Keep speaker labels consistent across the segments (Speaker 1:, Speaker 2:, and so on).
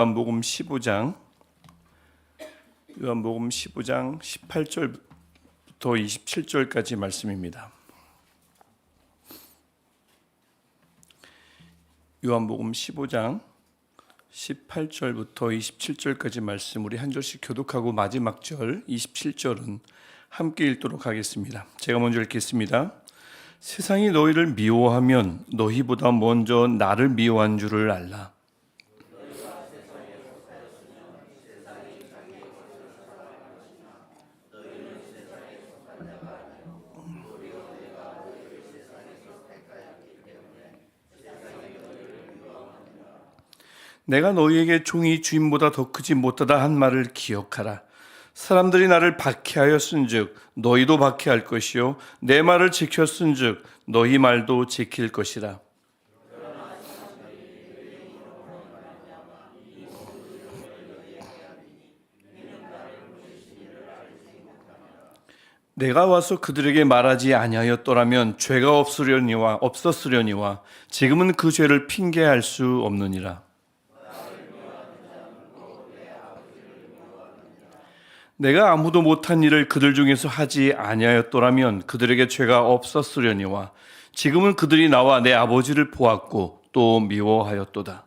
Speaker 1: 요한복음 15장 요한복음 15장 18절부터 27절까지 말씀입니다. 요한복음 15장 18절부터 27절까지 말씀 우리 한 절씩 교독하고 마지막 절 27절은 함께 읽도록 하겠습니다. 제가 먼저 읽겠습니다. 세상이 너희를 미워하면 너희보다 먼저 나를 미워한 줄을 알라. 내가 너희에게 종이 주인보다 더 크지 못하다 한 말을 기억하라. 사람들이 나를 박해하였은즉 너희도 박해할 것이요 내 말을 지켰은즉 너희 말도 지킬 것이라. 내가 와서 그들에게 말하지 아니하였더라면 죄가 없으려니와 없었으려니와 지금은 그 죄를 핑계할 수 없느니라. 내가 아무도 못한 일을 그들 중에서 하지 아니하였더라면 그들에게 죄가 없었으려니와 지금은 그들이 나와 내 아버지를 보았고 또 미워하였도다.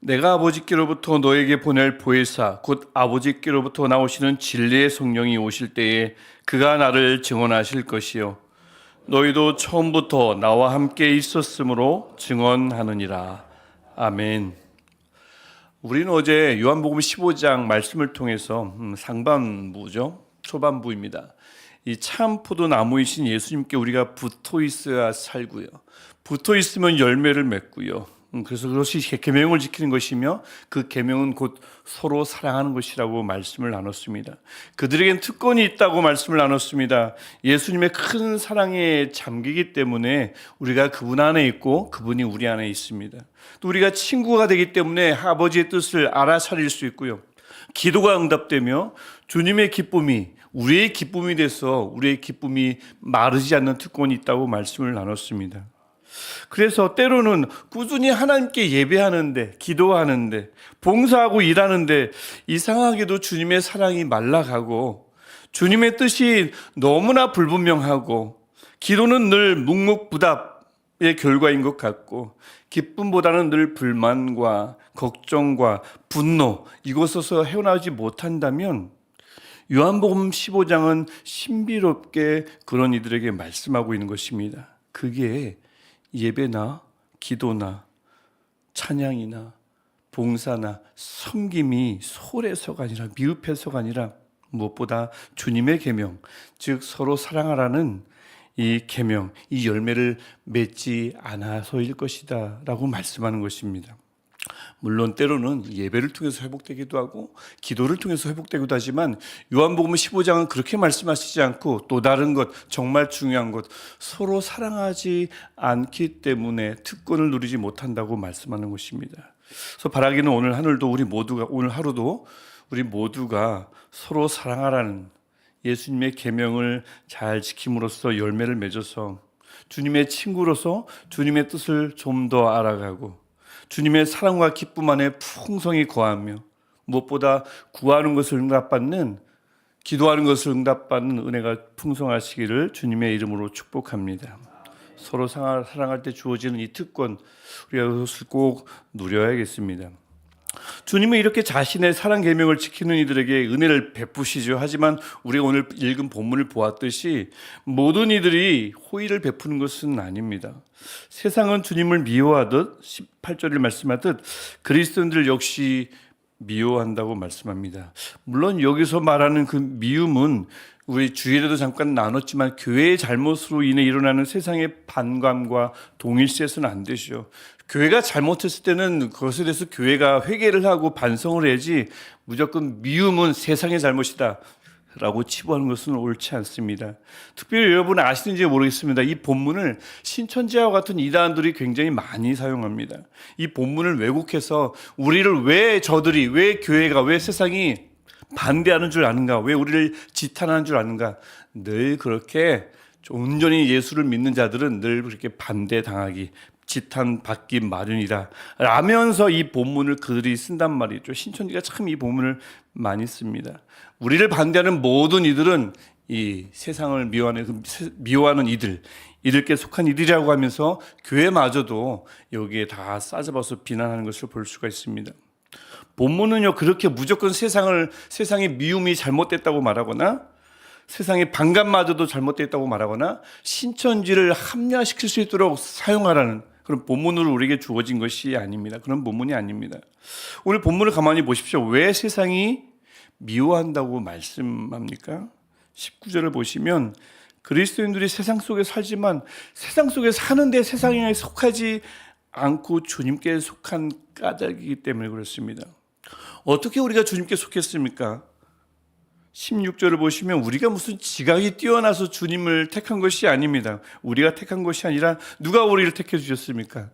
Speaker 1: 내가 아버지께로부터 너에게 보낼 보혜사 곧 아버지께로부터 나오시는 진리의 성령이 오실 때에 그가 나를 증언하실 것이요 너희도 처음부터 나와 함께 있었으므로 증언하느니라. 아멘. 우리는 어제 요한복음 15장 말씀을 통해서 음, 상반부죠. 초반부입니다. 이 참 포도 나무이신 예수님께 우리가 붙어 있어야 살고요. 붙어 있으면 열매를 맺고요. 음, 그래서 그것이 계명을 지키는 것이며 그 계명은 곧 서로 사랑하는 것이라고 말씀을 나눴습니다. 그들에겐 특권이 있다고 말씀을 나눴습니다. 예수님의 큰 사랑에 잠기기 때문에 우리가 그분 안에 있고 그분이 우리 안에 있습니다. 또 우리가 친구가 되기 때문에 아버지의 뜻을 알아차릴 수 있고요. 기도가 응답되며 주님의 기쁨이 우리의 기쁨이 돼서 우리의 기쁨이 마르지 않는 특권이 있다고 말씀을 나눴습니다. 그래서 때로는 꾸준히 하나님께 예배하는데, 기도하는데, 봉사하고 일하는데, 이상하게도 주님의 사랑이 말라가고, 주님의 뜻이 너무나 불분명하고, 기도는 늘 묵묵부답의 결과인 것 같고, 기쁨보다는 늘 불만과 걱정과 분노, 이곳에서 헤어나오지 못한다면, 요한복음 15장은 신비롭게 그런 이들에게 말씀하고 있는 것입니다. 그게 예배나 기도나 찬양이나 봉사나 섬김이 소에서가 아니라 미흡해서가 아니라 무엇보다 주님의 계명, 즉 서로 사랑하라는 이 계명, 이 열매를 맺지 않아서일 것이다라고 말씀하는 것입니다. 물론 때로는 예배를 통해서 회복되기도 하고 기도를 통해서 회복되기도 하지만 요한복음 15장은 그렇게 말씀하시지 않고 또 다른 것 정말 중요한 것 서로 사랑하지 않기 때문에 특권을 누리지 못한다고 말씀하는 것입니다. 그래서 바라기는 오늘 하늘도 우리 모두가 오늘 하루도 우리 모두가 서로 사랑하라는 예수님의 계명을 잘 지킴으로써 열매를 맺어서 주님의 친구로서 주님의 뜻을 좀 더 알아가고 주님의 사랑과 기쁨 안에 풍성히 거하며 무엇보다 구하는 것을 응답받는 기도하는 것을 응답받는 은혜가 풍성하시기를 주님의 이름으로 축복합니다. 서로 사랑할 때 주어지는 이 특권 우리가 꼭 누려야겠습니다. 주님은 이렇게 자신의 사랑 계명을 지키는 이들에게 은혜를 베푸시죠. 하지만 우리가 오늘 읽은 본문을 보았듯이 모든 이들이 호의를 베푸는 것은 아닙니다. 세상은 주님을 미워하듯 18절을 말씀하듯 그리스도인들 역시 미워한다고 말씀합니다. 물론 여기서 말하는 그 미움은 우리 주일에도 잠깐 나눴지만 교회의 잘못으로 인해 일어나는 세상의 반감과 동일시해서는 안 되죠. 교회가 잘못했을 때는 그것에 대해서 교회가 회개를 하고 반성을 해야지 무조건 미움은 세상의 잘못이다. 라고 치부하는 것은 옳지 않습니다. 특별히 여러분 아시는지 모르겠습니다. 이 본문을 신천지와 같은 이단들이 굉장히 많이 사용합니다. 이 본문을 왜곡해서 우리를 왜 저들이, 왜 교회가, 왜 세상이 반대하는 줄 아는가? 왜 우리를 지탄하는 줄 아는가? 늘 그렇게 온전히 예수를 믿는 자들은 늘 그렇게 반대당하기, 지탄 받기 마련이다. 라면서 이 본문을 그들이 쓴단 말이죠. 신천지가 참 이 본문을 많이 씁니다. 우리를 반대하는 모든 이들은 이 세상을 미워하는 미워하는 이들, 이들께 속한 이들이라고 하면서 교회마저도 여기에 다 싸잡아서 비난하는 것을 볼 수가 있습니다. 본문은요 그렇게 무조건 세상을 세상의 미움이 잘못됐다고 말하거나 세상의 반감마저도 잘못됐다고 말하거나 신천지를 합리화시킬 수 있도록 사용하라는 그런 본문으로 우리에게 주어진 것이 아닙니다. 그런 본문이 아닙니다. 오늘 본문을 가만히 보십시오. 왜 세상이 미워한다고 말씀합니까? 19절을 보시면 그리스도인들이 세상 속에 살지만 세상 속에 사는데 세상에 속하지 않고 주님께 속한 까닭이기 때문에 그렇습니다. 어떻게 우리가 주님께 속했습니까? 16절을 보시면 우리가 무슨 지각이 뛰어나서 주님을 택한 것이 아닙니다. 우리가 택한 것이 아니라 누가 우리를 택해 주셨습니까?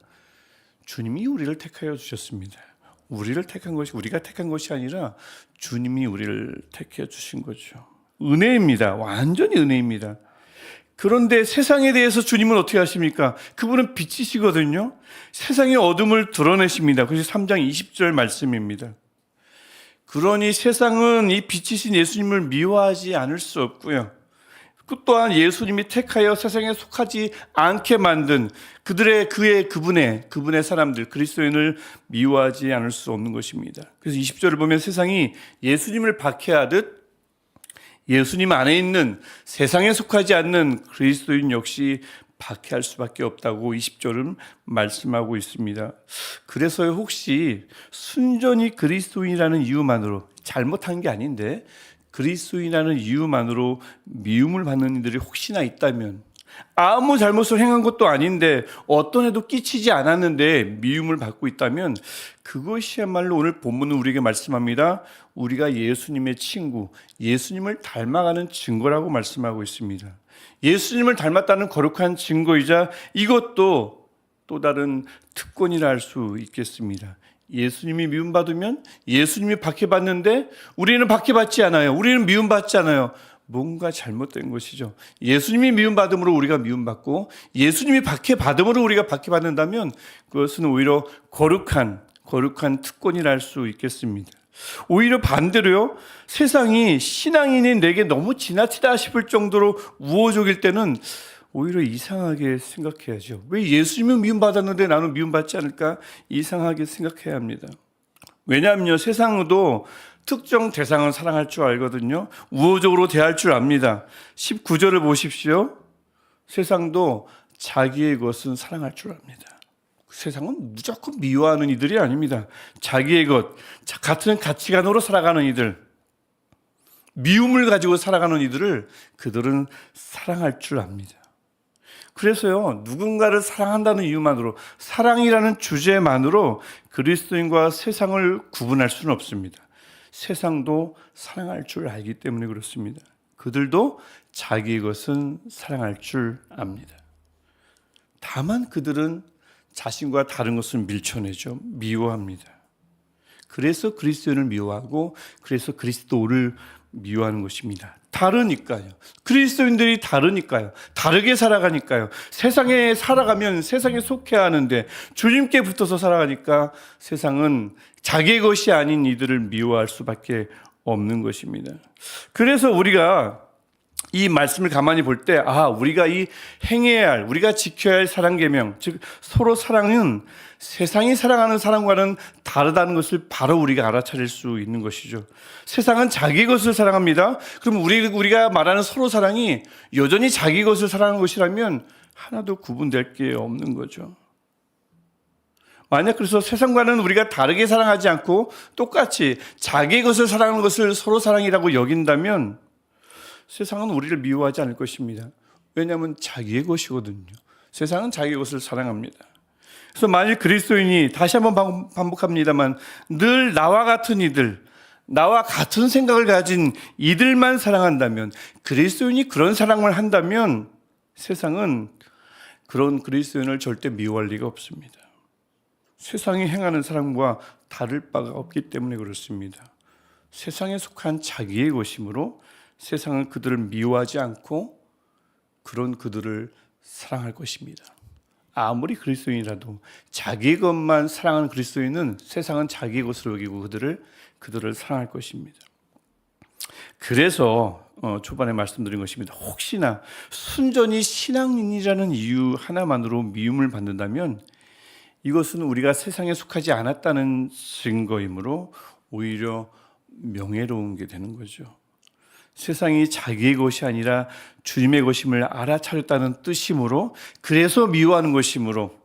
Speaker 1: 주님이 우리를 택하여 주셨습니다. 우리를 택한 것이 우리가 택한 것이 아니라 주님이 우리를 택해 주신 거죠. 은혜입니다. 완전히 은혜입니다. 그런데 세상에 대해서 주님은 어떻게 하십니까? 그분은 빛이시거든요. 세상의 어둠을 드러내십니다. 그래서 3장 20절 말씀입니다. 그러니 세상은 이 빛이신 예수님을 미워하지 않을 수 없고요. 그 또한 예수님이 택하여 세상에 속하지 않게 만든 그들의 그의 그분의 그분의 사람들 그리스도인을 미워하지 않을 수 없는 것입니다. 그래서 20절을 보면 세상이 예수님을 박해하듯 예수님 안에 있는 세상에 속하지 않는 그리스도인 역시 박해할 수밖에 없다고 20절은 말씀하고 있습니다. 그래서 혹시 순전히 그리스도인이라는 이유만으로 잘못한 게 아닌데 그리스도인이라는 이유만으로 미움을 받는 이들이 혹시나 있다면 아무 잘못을 행한 것도 아닌데 어떤 해도 끼치지 않았는데 미움을 받고 있다면 그것이야말로 오늘 본문은 우리에게 말씀합니다. 우리가 예수님의 친구, 예수님을 닮아가는 증거라고 말씀하고 있습니다. 예수님을 닮았다는 거룩한 증거이자 이것도 또 다른 특권이라 할 수 있겠습니다. 예수님이 미움받으면 예수님이 박해받는데 우리는 박해받지 않아요. 우리는 미움받지 않아요. 뭔가 잘못된 것이죠. 예수님이 미움받음으로 우리가 미움받고 예수님이 박해받음으로 우리가 박해받는다면 그것은 오히려 거룩한 거룩한 특권이라 할 수 있겠습니다. 오히려 반대로요. 세상이 신앙인이 내게 너무 지나치다 싶을 정도로 우호적일 때는 오히려 이상하게 생각해야죠. 왜 예수님은 미움받았는데 나는 미움받지 않을까? 이상하게 생각해야 합니다. 왜냐하면요, 세상도 특정 대상을 사랑할 줄 알거든요. 우호적으로 대할 줄 압니다. 19절을 보십시오. 세상도 자기의 것은 사랑할 줄 압니다. 세상은 무조건 미워하는 이들이 아닙니다. 자기의 것, 자- 같은 가치관으로 살아가는 이들, 미움을 가지고 살아가는 이들을 그들은 사랑할 줄 압니다. 그래서요, 누군가를 사랑한다는 이유만으로, 사랑이라는 주제만으로 그리스도인과 세상을 구분할 수는 없습니다. 세상도 사랑할 줄 알기 때문에 그렇습니다. 그들도 자기의 것은 사랑할 줄 압니다. 다만 그들은 자신과 다른 것을 밀쳐내죠. 미워합니다. 그래서 그리스도인을 미워하고 그래서 그리스도를 미워하는 것입니다. 다르니까요. 그리스도인들이 다르니까요. 다르게 살아가니까요. 세상에 살아가면 세상에 속해야 하는데 주님께 붙어서 살아가니까 세상은 자기의 것이 아닌 이들을 미워할 수밖에 없는 것입니다. 그래서 우리가 이 말씀을 가만히 볼 때, 아, 우리가 이 행해야 할, 우리가 지켜야 할 사랑계명, 즉, 서로 사랑은 세상이 사랑하는 사랑과는 다르다는 것을 바로 우리가 알아차릴 수 있는 것이죠. 세상은 자기 것을 사랑합니다. 그럼 우리, 우리가 말하는 서로 사랑이 여전히 자기 것을 사랑하는 것이라면 하나도 구분될 게 없는 거죠. 만약 그래서 세상과는 우리가 다르게 사랑하지 않고 똑같이 자기 것을 사랑하는 것을 서로 사랑이라고 여긴다면 세상은 우리를 미워하지 않을 것입니다. 왜냐하면 자기의 것이거든요. 세상은 자기 것을 사랑합니다. 그래서 만일 그리스도인이 다시 한번 반- 반복합니다만 늘 나와 같은 이들, 나와 같은 생각을 가진 이들만 사랑한다면 그리스도인이 그런 사랑을 한다면 세상은 그런 그리스도인을 절대 미워할 리가 없습니다. 세상이 행하는 사랑과 다를 바가 없기 때문에 그렇습니다. 세상에 속한 자기의 것이므로 세상은 그들을 미워하지 않고 그런 그들을 사랑할 것입니다. 아무리 그리스도인이라도 자기 것만 사랑하는 그리스도인은 세상은 자기 것으로 여기고 그들을 그들을 사랑할 것입니다. 그래서 어, 초반에 말씀드린 것입니다. 혹시나 순전히 신앙인이라는 이유 하나만으로 미움을 받는다면 이것은 우리가 세상에 속하지 않았다는 증거이므로 오히려 명예로운 게 되는 거죠. 세상이 자기의 것이 아니라 주님의 것임을 알아차렸다는 뜻이므로 그래서 미워하는 것이므로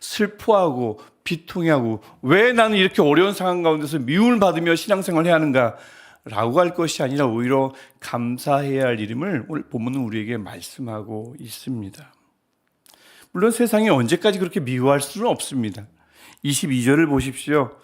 Speaker 1: 슬퍼하고 비통해하고 왜 나는 이렇게 어려운 상황 가운데서 미움을 받으며 신앙생활을 해야 하는가 라고 할 것이 아니라 오히려 감사해야 할 이름을 오늘 본문은 우리에게 말씀하고 있습니다. 물론 세상이 언제까지 그렇게 미워할 수는 없습니다. 22절을 보십시오.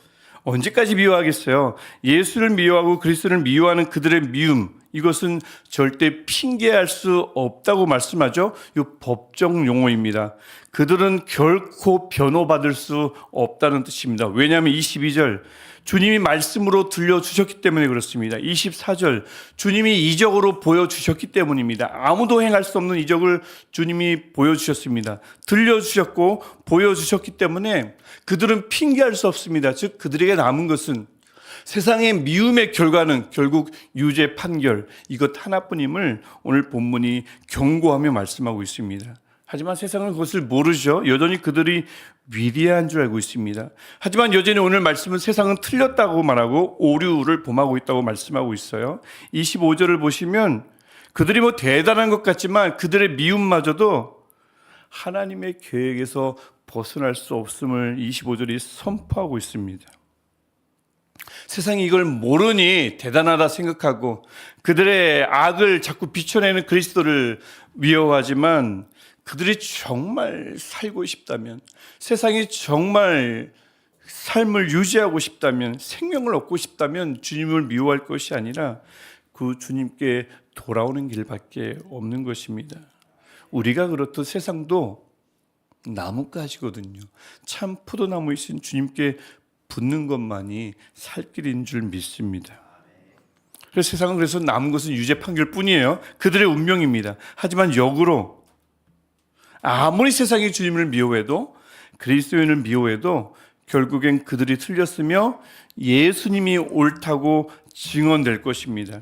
Speaker 1: 언제까지 미워하겠어요? 예수를 미워하고 그리스도를 미워하는 그들의 미움 이것은 절대 핑계할 수 없다고 말씀하죠. 이 법정 용어입니다. 그들은 결코 변호받을 수 없다는 뜻입니다. 왜냐하면 22절 주님이 말씀으로 들려주셨기 때문에 그렇습니다. 24절 주님이 이적으로 보여주셨기 때문입니다. 아무도 행할 수 없는 이적을 주님이 보여주셨습니다. 들려주셨고 보여주셨기 때문에 그들은 핑계할 수 없습니다. 즉 그들에게 남은 것은 세상의 미움의 결과는 결국 유죄 판결 이것 하나뿐임을 오늘 본문이 경고하며 말씀하고 있습니다. 하지만 세상은 그것을 모르죠. 여전히 그들이 위대한 줄 알고 있습니다. 하지만 여전히 오늘 말씀은 세상은 틀렸다고 말하고 오류를 범하고 있다고 말씀하고 있어요. 25절을 보시면 그들이 뭐 대단한 것 같지만 그들의 미움마저도 하나님의 계획에서 벗어날 수 없음을 25절이 선포하고 있습니다. 세상이 이걸 모르니 대단하다 생각하고 그들의 악을 자꾸 비춰내는 그리스도를 미워하지만 그들이 정말 살고 싶다면 세상이 정말 삶을 유지하고 싶다면 생명을 얻고 싶다면 주님을 미워할 것이 아니라 그 주님께 돌아오는 길밖에 없는 것입니다. 우리가 그렇듯 세상도 나뭇가지거든요. 참 포도나무이신 주님께 붙는 것만이 살 길인 줄 믿습니다. 그래서 세상은 그래서 남은 것은 유죄 판결 뿐이에요. 그들의 운명입니다. 하지만 역으로 아무리 세상이 주님을 미워해도 그리스도인을 미워해도 결국엔 그들이 틀렸으며 예수님이 옳다고 증언될 것입니다.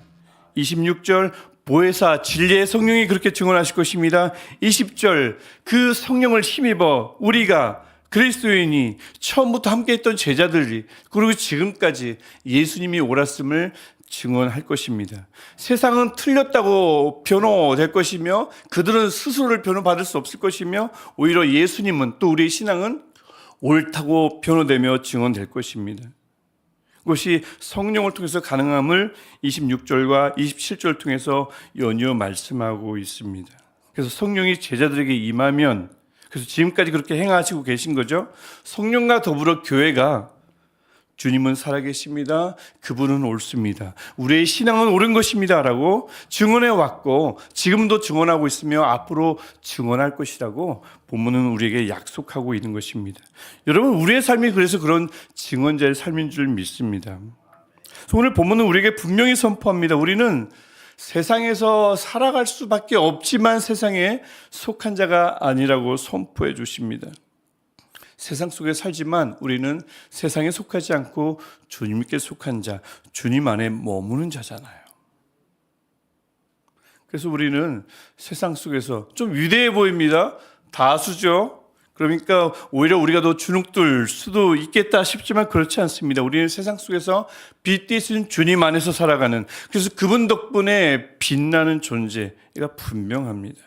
Speaker 1: 26절 보혜사 진리의 성령이 그렇게 증언하실 것입니다. 20절 그 성령을 힘입어 우리가 그리스도인이 처음부터 함께 했던 제자들이 그리고 지금까지 예수님이 옳았음을 증언할 것입니다. 세상은 틀렸다고 변호될 것이며 그들은 스스로를 변호받을 수 없을 것이며 오히려 예수님은 또 우리의 신앙은 옳다고 변호되며 증언될 것입니다. 그것이 성령을 통해서 가능함을 26절과 27절 통해서 연이어 말씀하고 있습니다. 그래서 성령이 제자들에게 임하면 그래서 지금까지 그렇게 행하시고 계신 거죠. 성령과 더불어 교회가 주님은 살아계십니다. 그분은 옳습니다. 우리의 신앙은 옳은 것입니다. 라고 증언해 왔고 지금도 증언하고 있으며 앞으로 증언할 것이라고 본문은 우리에게 약속하고 있는 것입니다. 여러분, 우리의 삶이 그래서 그런 증언자의 삶인 줄 믿습니다. 오늘 본문은 우리에게 분명히 선포합니다. 우리는 세상에서 살아갈 수밖에 없지만 세상에 속한 자가 아니라고 선포해 주십니다. 세상 속에 살지만 우리는 세상에 속하지 않고 주님께 속한 자, 주님 안에 머무는 자잖아요. 그래서 우리는 세상 속에서 좀 위대해 보입니다. 다수죠. 그러니까 오히려 우리가 더 주눅들 수도 있겠다 싶지만 그렇지 않습니다. 우리는 세상 속에서 빛되신 주님 안에서 살아가는 그래서 그분 덕분에 빛나는 존재가 분명합니다.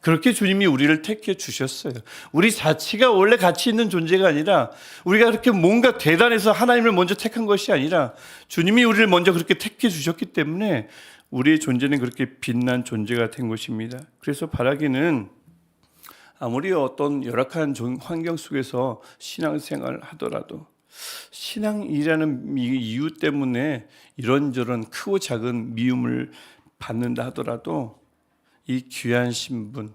Speaker 1: 그렇게 주님이 우리를 택해 주셨어요. 우리 자체가 원래 가치 있는 존재가 아니라 우리가 그렇게 뭔가 대단해서 하나님을 먼저 택한 것이 아니라 주님이 우리를 먼저 그렇게 택해 주셨기 때문에 우리의 존재는 그렇게 빛난 존재가 된 것입니다. 그래서 바라기는 아무리 어떤 열악한 환경 속에서 신앙생활을 하더라도 신앙이라는 이유 때문에 이런저런 크고 작은 미움을 받는다 하더라도 이 귀한 신분,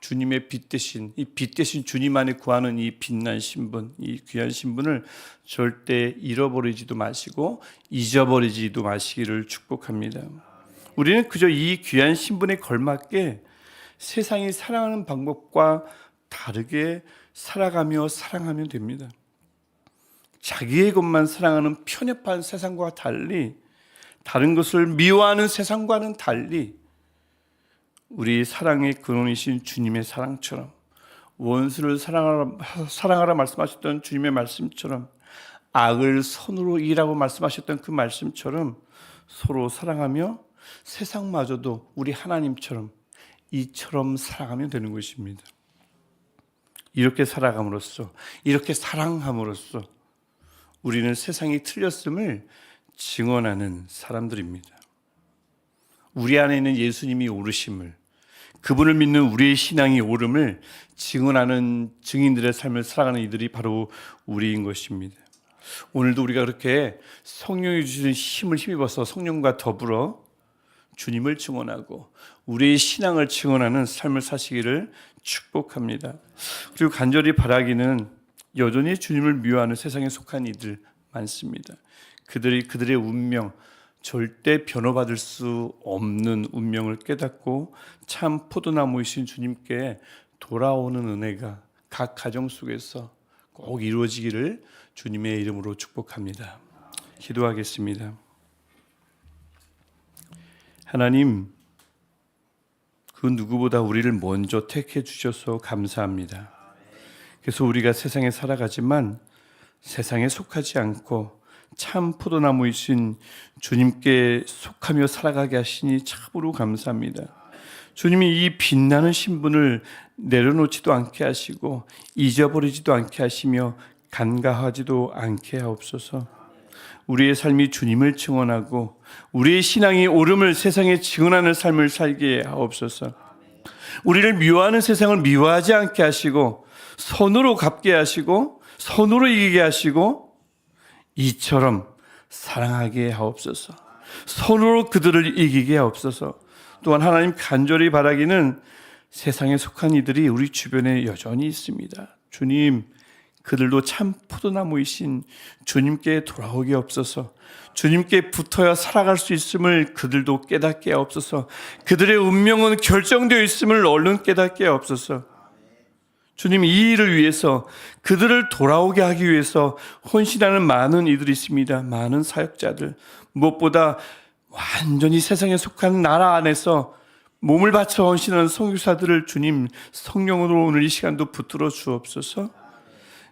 Speaker 1: 주님의 빛 대신 이 빛 대신 주님 안에 구하는 이 빛난 신분, 이 귀한 신분을 절대 잃어버리지도 마시고 잊어버리지도 마시기를 축복합니다. 우리는 그저 이 귀한 신분에 걸맞게 세상이 사랑하는 방법과 다르게 살아가며 사랑하면 됩니다. 자기의 것만 사랑하는 편협한 세상과 달리 다른 것을 미워하는 세상과는 달리 우리 사랑의 근원이신 주님의 사랑처럼 원수를 사랑하라, 사랑하라 말씀하셨던 주님의 말씀처럼 악을 선으로 이라고 말씀하셨던 그 말씀처럼 서로 사랑하며 세상마저도 우리 하나님처럼 이처럼 살아가면 되는 것입니다. 이렇게 살아감으로써 이렇게 사랑함으로써 우리는 세상이 틀렸음을 증언하는 사람들입니다. 우리 안에 있는 예수님이 오르심을 그분을 믿는 우리의 신앙이 오름을 증언하는 증인들의 삶을 살아가는 이들이 바로 우리인 것입니다. 오늘도 우리가 그렇게 성령이 주시는 힘을 힘입어서 성령과 더불어 주님을 증언하고 우리의 신앙을 증언하는 삶을 사시기를 축복합니다. 그리고 간절히 바라기는 여전히 주님을 미워하는 세상에 속한 이들 많습니다. 그들이 그들의 운명 절대 변호받을 수 없는 운명을 깨닫고 참 포도나무이신 주님께 돌아오는 은혜가 각 가정 속에서 꼭 이루어지기를 주님의 이름으로 축복합니다. 기도하겠습니다. 하나님, 그 누구보다 우리를 먼저 택해 주셔서 감사합니다. 그래서 우리가 세상에 살아가지만 세상에 속하지 않고 참 포도나무이신 주님께 속하며 살아가게 하시니 참으로 감사합니다. 주님이 이 빛나는 신분을 내려놓지도 않게 하시고 잊어버리지도 않게 하시며 간과하지도 않게 하옵소서. 우리의 삶이 주님을 증언하고 우리의 신앙이 오름을 세상에 증언하는 삶을 살게 하옵소서. 우리를 미워하는 세상을 미워하지 않게 하시고 선으로 갚게 하시고 선으로 이기게 하시고 이처럼 사랑하게 하옵소서. 손으로 그들을 이기게 하옵소서. 또한 하나님 간절히 바라기는 세상에 속한 이들이 우리 주변에 여전히 있습니다. 주님, 그들도 참 포도나무이신 주님께 돌아오게 없어서 주님께 붙어야 살아갈 수 있음을 그들도 깨닫게 없어서 그들의 운명은 결정되어 있음을 얼른 깨닫게 없어서 주님 이 일을 위해서 그들을 돌아오게 하기 위해서 헌신하는 많은 이들이 있습니다. 많은 사역자들 무엇보다 완전히 세상에 속한 나라 안에서 몸을 바쳐 헌신하는 성교사들을 주님 성령으로 오늘 이 시간도 붙들어 주옵소서.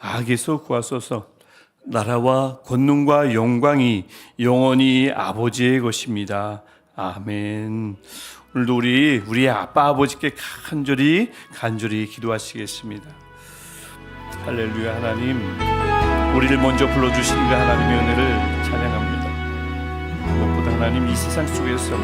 Speaker 1: 악에서 구하소서. 나라와 권능과 영광이 영원히 아버지의 것입니다. 아멘. 오늘도 우리 우리 아빠 아버지께 간절히 간절히 기도하시겠습니다. 할렐루야 하나님 우리를 먼저 불러 주신 그 하나님의 은혜를 찬양합니다. 무엇보다 하나님 이 세상 속에서